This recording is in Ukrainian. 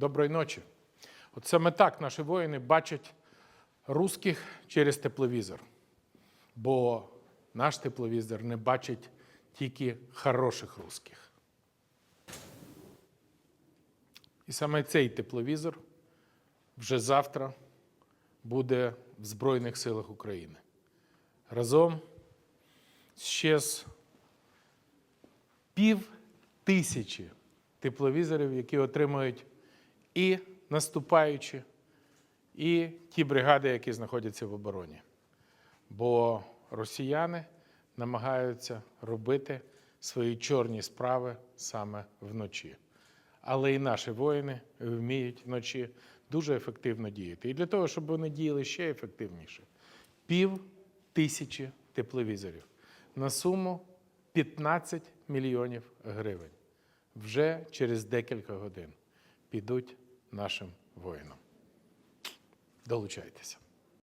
доброї ночі. От саме так наші воїни бачать русських через тепловізор. Бо наш тепловізор не бачить тільки хороших русських. І саме цей тепловізор вже завтра буде в Збройних силах України. Разом ще з пів тисячі тепловізорів, які отримують і наступаючі, і ті бригади, які знаходяться в обороні. Бо росіяни намагаються робити свої чорні справи саме вночі. Але і наші воїни вміють вночі дуже ефективно діяти. І для того, щоб вони діяли ще ефективніше, пів тисячі тепловізорів на суму 15 мільйонів гривень вже через декілька годин підуть нашим воїнам. Долучайтеся.